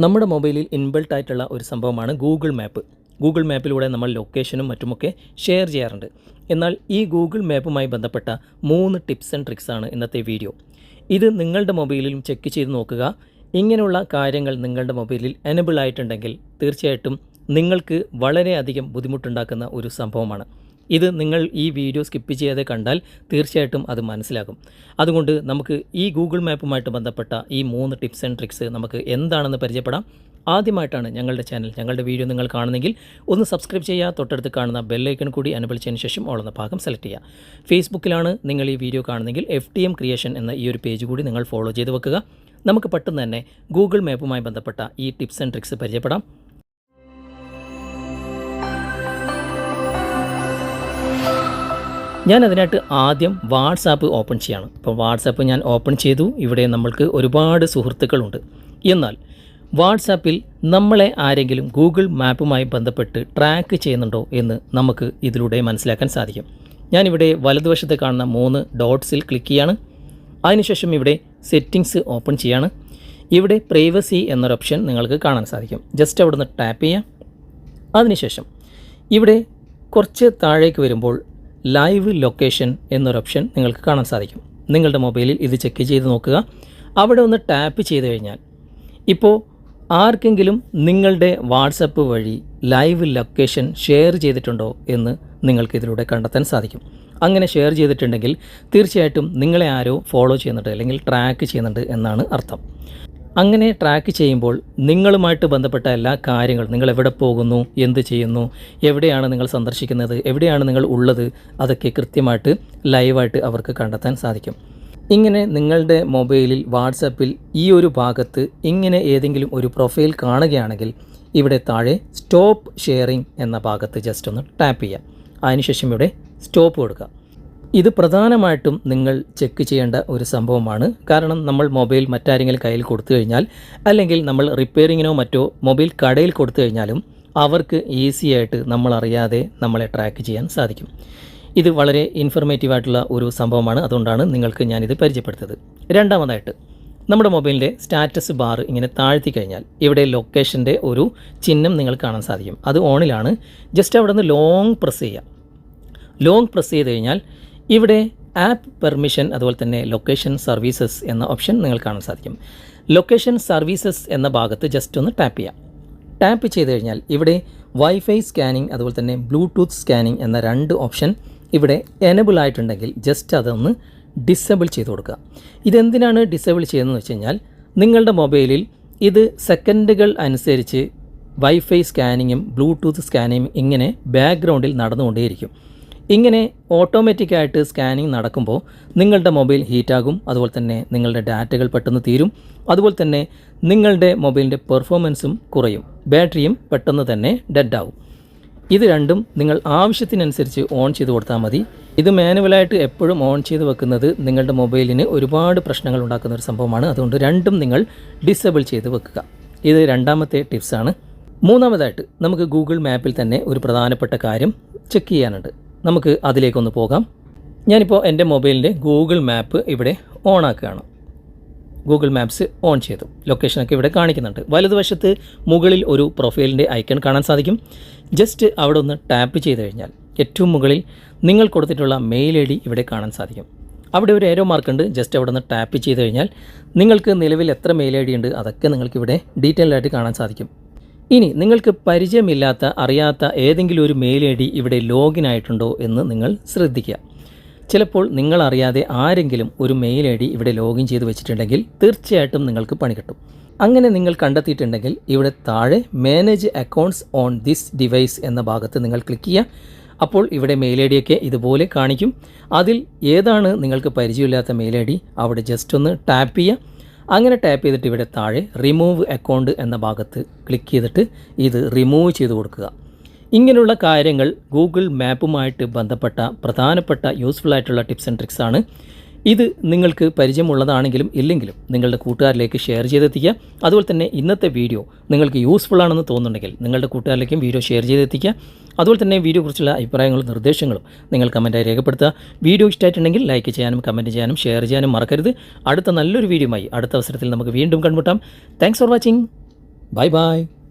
നമ്മുടെ മൊബൈലിൽ ഇൻബിൽട്ട് ആയിട്ടുള്ള ഒരു സംഭവമാണ് ഗൂഗിൾ മാപ്പ് ഗൂഗിൾ മാപ്പിലൂടെ നമ്മൾ ലൊക്കേഷനും മറ്റുമൊക്കെ ഷെയർ ചെയ്യാറുണ്ട്. എന്നാൽ ഈ ഗൂഗിൾ മാപ്പുമായി ബന്ധപ്പെട്ട മൂന്ന് ടിപ്സ് ആൻഡ് ട്രിക്സ് ആണ് ഇന്നത്തെ വീഡിയോ ഇത് നിങ്ങളുടെ മൊബൈലിലും ചെക്ക് ചെയ്ത് നോക്കുക. ഇങ്ങനെയുള്ള കാര്യങ്ങൾ നിങ്ങളുടെ മൊബൈലിൽ എനബിൾ ആയിട്ടുണ്ടെങ്കിൽ തീർച്ചയായിട്ടും നിങ്ങൾക്ക് വളരെയധികം ബുദ്ധിമുട്ടുണ്ടാക്കുന്ന ഒരു സംഭവമാണ്. ഇത് നിങ്ങൾ ഈ വീഡിയോ സ്കിപ്പ് ചെയ്യാതെ കണ്ടാൽ തീർച്ചയായിട്ടും അത് മനസ്സിലാകും. അതുകൊണ്ട് നമുക്ക് ഈ ഗൂഗിൾ മാപ്പുമായിട്ട് ബന്ധപ്പെട്ട ഈ മൂന്ന് ടിപ്സ് ആൻഡ് ട്രിക്സ് നമുക്ക് എന്താണെന്ന് പരിചയപ്പെടാം. ആദ്യമായിട്ടാണ് ഞങ്ങളുടെ ചാനൽ ഞങ്ങളുടെ വീഡിയോ നിങ്ങൾ കാണുന്നെങ്കിൽ ഒന്ന് സബ്സ്ക്രൈബ് ചെയ്യുക തൊട്ടടുത്ത് കാണുന്ന ബെല്ലൈക്കൺ കൂടി അനുബലിച്ചതിന് ശേഷം ഓളുന്ന ഭാഗം സെലക്ട് ചെയ്യുക. ഫേസ്ബുക്കിലാണ് നിങ്ങൾ ഈ വീഡിയോ കാണുന്നെങ്കിൽ എഫ് ടി എം ക്രിയേഷൻ എന്ന ഈ ഒരു പേജ് കൂടി നിങ്ങൾ ഫോളോ ചെയ്ത് വെക്കുക. നമുക്ക് പെട്ടെന്ന് തന്നെ ഗൂഗിൾ മാപ്പുമായി ബന്ധപ്പെട്ട ഈ ടിപ്സ് ആൻഡ് ട്രിക്സ് പരിചയപ്പെടാം. ഞാൻ അതിനായിട്ട് ആദ്യം വാട്സാപ്പ് ഓപ്പൺ ചെയ്യാണ്. അപ്പോൾ വാട്സാപ്പ് ഞാൻ ഓപ്പൺ ചെയ്തു. ഇവിടെ നമ്മൾക്ക് ഒരുപാട് സുഹൃത്തുക്കളുണ്ട്. എന്നാൽ വാട്സാപ്പിൽ നമ്മളെ ആരെങ്കിലും ഗൂഗിൾ മാപ്പുമായി ബന്ധപ്പെട്ട് ട്രാക്ക് ചെയ്യുന്നുണ്ടോ എന്ന് നമുക്ക് ഇതിലൂടെ മനസ്സിലാക്കാൻ സാധിക്കും. ഞാനിവിടെ വലതുവശത്ത് കാണുന്ന മൂന്ന് ഡോട്ട്സിൽ ക്ലിക്ക് ചെയ്യാണ്. അതിനുശേഷം ഇവിടെ സെറ്റിംഗ്സ് ഓപ്പൺ ചെയ്യാണ്. ഇവിടെ പ്രൈവസി എന്നൊരു ഓപ്ഷൻ നിങ്ങൾക്ക് കാണാൻ സാധിക്കും. ജസ്റ്റ് അവിടെ നിന്ന് ടാപ്പ് ചെയ്യാം അതിനുശേഷം ഇവിടെ കുറച്ച് താഴേക്ക് വരുമ്പോൾ ലൈവ് ലൊക്കേഷൻ എന്നൊരു ഓപ്ഷൻ നിങ്ങൾക്ക് കാണാൻ സാധിക്കും. നിങ്ങളുടെ മൊബൈലിൽ ഇത് ചെക്ക് ചെയ്ത് നോക്കുക. അവിടെ ഒന്ന് ടാപ്പ് ചെയ്ത് കഴിഞ്ഞാൽ ഇപ്പോൾ ആർക്കെങ്കിലും നിങ്ങളുടെ വാട്സപ്പ് വഴി ലൈവ് ലൊക്കേഷൻ ഷെയർ ചെയ്തിട്ടുണ്ടോ എന്ന് നിങ്ങൾക്ക് ഇതിലൂടെ കണ്ടെത്താൻ സാധിക്കും. അങ്ങനെ ഷെയർ ചെയ്തിട്ടുണ്ടെങ്കിൽ തീർച്ചയായിട്ടും നിങ്ങളെ ആരോ ഫോളോ ചെയ്യുന്നുണ്ട് അല്ലെങ്കിൽ ട്രാക്ക് ചെയ്യുന്നുണ്ട് എന്നാണ് അർത്ഥം. അങ്ങനെ ട്രാക്ക് ചെയ്യുമ്പോൾ നിങ്ങളുമായിട്ട് ബന്ധപ്പെട്ട എല്ലാ കാര്യങ്ങളും നിങ്ങൾ എവിടെ പോകുന്നു എന്ത് ചെയ്യുന്നു എവിടെയാണ് നിങ്ങൾ സന്ദർശിക്കുന്നത് എവിടെയാണ് നിങ്ങൾ ഉള്ളത് അതൊക്കെ കൃത്യമായിട്ട് ലൈവായിട്ട് അവർക്ക് കണ്ടെത്താൻ സാധിക്കും. ഇങ്ങനെ നിങ്ങളുടെ മൊബൈലിൽ വാട്സപ്പിൽ ഈ ഒരു ഭാഗത്ത് ഇങ്ങനെ ഏതെങ്കിലും ഒരു പ്രൊഫൈൽ കാണുകയാണെങ്കിൽ ഇവിടെ താഴെ സ്റ്റോപ്പ് ഷെയറിംഗ് എന്ന ഭാഗത്ത് ജസ്റ്റ് ഒന്ന് ടാപ്പ് ചെയ്യാം. അതിനുശേഷം ഇവിടെ സ്റ്റോപ്പ് കൊടുക്കുക ഇത് പ്രധാനമായിട്ടും നിങ്ങൾ ചെക്ക് ചെയ്യേണ്ട ഒരു സംഭവമാണ്. കാരണം നമ്മൾ മൊബൈൽ മറ്റാരെങ്കിലും കയ്യിൽ കൊടുത്തു കഴിഞ്ഞാൽ അല്ലെങ്കിൽ നമ്മൾ റിപ്പയറിങ്ങിനോ മറ്റോ മൊബൈൽ കടയിൽ കൊടുത്തു കഴിഞ്ഞാലും അവർക്ക് ഈസി ആയിട്ട് നമ്മൾ അറിയാതെ നമ്മളെ ട്രാക്ക് ചെയ്യാൻ സാധിക്കും. ഇത് വളരെ ഇൻഫർമേറ്റീവ് ആയിട്ടുള്ള ഒരു സംഭവമാണ്. അതുകൊണ്ടാണ് നിങ്ങൾക്ക് ഞാനിത് പരിചയപ്പെടുത്തത് രണ്ടാമതായിട്ട് നമ്മുടെ മൊബൈലിന്റെ സ്റ്റാറ്റസ് ബാർ ഇങ്ങനെ താഴ്ത്തി കഴിഞ്ഞാൽ ഇവിടെ ലൊക്കേഷന്റെ ഒരു ചിഹ്നം നിങ്ങൾ കാണാൻ സാധിക്കും. അത് ഓണിലാണ് ജസ്റ്റ് അവിടെ നിന്ന് ലോങ് പ്രസ് ചെയ്യുക. ലോങ് പ്രസ് ചെയ്ത് കഴിഞ്ഞാൽ ഇവിടെ ആപ്പ് പെർമിഷൻ അതുപോലെ തന്നെ ലൊക്കേഷൻ സർവീസസ് എന്ന ഓപ്ഷൻ നിങ്ങൾ കാണാൻ സാധിക്കും. ലൊക്കേഷൻ സർവീസസ് എന്ന ഭാഗത്ത് ജസ്റ്റ് ഒന്ന് ടാപ്പ് ചെയ്യാം. ടാപ്പ് ചെയ്ത് കഴിഞ്ഞാൽ ഇവിടെ വൈഫൈ സ്കാനിങ് അതുപോലെ തന്നെ ബ്ലൂടൂത്ത് സ്കാനിങ് എന്ന രണ്ട് ഓപ്ഷൻ ഇവിടെ എനബിൾ ആയിട്ടുണ്ടെങ്കിൽ ജസ്റ്റ് അതൊന്ന് ഡിസേബിൾ ചെയ്ത് കൊടുക്കുക. ഇതെന്തിനാണ് ഡിസേബിൾ ചെയ്യുന്നതെന്ന് വെച്ച് കഴിഞ്ഞാൽ നിങ്ങളുടെ മൊബൈലിൽ ഇത് സെക്കൻഡുകൾ അനുസരിച്ച് വൈഫൈ സ്കാനിങ്ങും ബ്ലൂടൂത്ത് സ്കാനിങ്ങും ഇങ്ങനെ ബാക്ക്ഗ്രൗണ്ടിൽ നടന്നുകൊണ്ടേയിരിക്കും. ഇങ്ങനെ ഓട്ടോമാറ്റിക്കായിട്ട് സ്കാനിങ് നടക്കുമ്പോൾ നിങ്ങളുടെ മൊബൈൽ ഹീറ്റാകും അതുപോലെ തന്നെ നിങ്ങളുടെ ഡാറ്റകൾ പെട്ടെന്ന് തീരും അതുപോലെ തന്നെ നിങ്ങളുടെ മൊബൈലിന്റെ പെർഫോമൻസും കുറയും ബാറ്ററിയും പെട്ടെന്ന് തന്നെ ഡെഡ് ആവും ഇത് രണ്ടും നിങ്ങൾ ആവശ്യത്തിനനുസരിച്ച് ഓൺ ചെയ്ത് കൊടുത്താൽ മതി. ഇത് മാനുവലായിട്ട് എപ്പോഴും ഓൺ ചെയ്ത് വെക്കുന്നത് നിങ്ങളുടെ മൊബൈലിന് ഒരുപാട് പ്രശ്നങ്ങൾ ഉണ്ടാക്കുന്ന ഒരു സംഭവമാണ്. അതുകൊണ്ട് രണ്ടും നിങ്ങൾ ഡിസേബിൾ ചെയ്ത് വെക്കുക. ഇത് രണ്ടാമത്തെ ടിപ്സാണ്. മൂന്നാമതായിട്ട് നമുക്ക് ഗൂഗിൾ മാപ്പിൽ തന്നെ ഒരു പ്രധാനപ്പെട്ട കാര്യം ചെക്ക് ചെയ്യാനുണ്ട്. നമുക്ക് അതിലേക്കൊന്ന് പോകാം. ഞാനിപ്പോൾ എന്റെ മൊബൈലിന്റെ ഗൂഗിൾ മാപ്പ് ഇവിടെ ഓൺ ആക്കുകയാണ് ഗൂഗിൾ മാപ്സ് ഓൺ ചെയ്തു. ലൊക്കേഷനൊക്കെ ഇവിടെ കാണിക്കുന്നുണ്ട്. വലതുവശത്ത് മുകളിൽ ഒരു പ്രൊഫൈലിന്റെ ഐക്കൺ കാണാൻ സാധിക്കും. ജസ്റ്റ് അവിടെ ഒന്ന് ടാപ്പ് ചെയ്ത് കഴിഞ്ഞാൽ ഏറ്റവും മുകളിൽ നിങ്ങൾ കൊടുത്തിട്ടുള്ള മെയിൽ ഐ ഡി ഇവിടെ കാണാൻ സാധിക്കും. അവിടെ ഒരു ഏരോ മാർക്ക് ഉണ്ട്. ജസ്റ്റ് അവിടെ നിന്ന് ടാപ്പ് ചെയ്ത് കഴിഞ്ഞാൽ നിങ്ങൾക്ക് നിലവിൽ എത്ര മെയിൽ ഐ ഡി ഉണ്ട് അതൊക്കെ നിങ്ങൾക്ക് ഇവിടെ ഡീറ്റെയിൽ ആയിട്ട് കാണാൻ സാധിക്കും. ഇനി നിങ്ങൾക്ക് പരിചയമില്ലാത്ത അറിയാത്ത ഏതെങ്കിലും ഒരു മെയിൽ ഐ ഡി ഇവിടെ ലോഗിൻ ആയിട്ടുണ്ടോ എന്ന് നിങ്ങൾ ശ്രദ്ധിക്കുക. ചിലപ്പോൾ നിങ്ങൾ അറിയാതെ ആരെങ്കിലും ഒരു മെയിൽ ഐ ഡി ഇവിടെ ലോഗിൻ ചെയ്ത് വെച്ചിട്ടുണ്ടെങ്കിൽ തീർച്ചയായിട്ടും നിങ്ങൾക്ക് പണി കിട്ടും. അങ്ങനെ നിങ്ങൾ കണ്ടെത്തിയിട്ടുണ്ടെങ്കിൽ ഇവിടെ താഴെ manage accounts on this device എന്ന ഭാഗത്ത് നിങ്ങൾ ക്ലിക്ക് ചെയ്യുക. അപ്പോൾ ഇവിടെ മെയിൽ ഐ ഡിയൊക്കെ ഇതുപോലെ കാണിക്കും. അതിൽ ഏതാണ് നിങ്ങൾക്ക് പരിചയമില്ലാത്ത മെയിൽ ഐ ഡി? അവിടെ ജസ്റ്റ് ഒന്ന് ടാപ്പ് ചെയ്യുക. അങ്ങനെ ടാപ്പ് ചെയ്തിട്ട് ഇവിടെ താഴെ റിമൂവ് അക്കൗണ്ട് എന്ന ഭാഗത്ത് ക്ലിക്ക് ചെയ്തിട്ട് ഇത് റിമൂവ് ചെയ്ത് കൊടുക്കുക. ഇങ്ങനെയുള്ള കാര്യങ്ങൾ ഗൂഗിൾ മാപ്പുമായിട്ട് ബന്ധപ്പെട്ട പ്രധാനപ്പെട്ട യൂസ്ഫുൾ ആയിട്ടുള്ള ടിപ്സ് ആൻഡ് ട്രിക്സ് ആണ്. ഇത് നിങ്ങൾക്ക് പരിചയമുള്ളതാണെങ്കിലും ഇല്ലെങ്കിലും നിങ്ങളുടെ കൂട്ടുകാരിലേക്ക് ഷെയർ ചെയ്തെത്തിക്കുക. അതുപോലെ തന്നെ ഇന്നത്തെ വീഡിയോ നിങ്ങൾക്ക് യൂസ്ഫുൾ ആണെന്ന് തോന്നുന്നുണ്ടെങ്കിൽ നിങ്ങളുടെ കൂട്ടുകാരിലേക്കും വീഡിയോ ഷെയർ ചെയ്തെത്തിക്കുക. അതുപോലെ തന്നെ വീഡിയോ കുറിച്ചുള്ള അഭിപ്രായങ്ങളും നിർദ്ദേശങ്ങളും നിങ്ങൾ കമന്റായി രേഖപ്പെടുത്തുക. വീഡിയോ ഇഷ്ടമായിട്ടുണ്ടെങ്കിൽ ലൈക്ക് ചെയ്യാനും കമന്റ് ചെയ്യാനും ഷെയർ ചെയ്യാനും മറക്കരുത്. അടുത്ത നല്ലൊരു വീഡിയോയുമായി അടുത്ത അവസരത്തിൽ നമുക്ക് വീണ്ടും കണ്ടുമുട്ടാം. Thanks for watching bye bye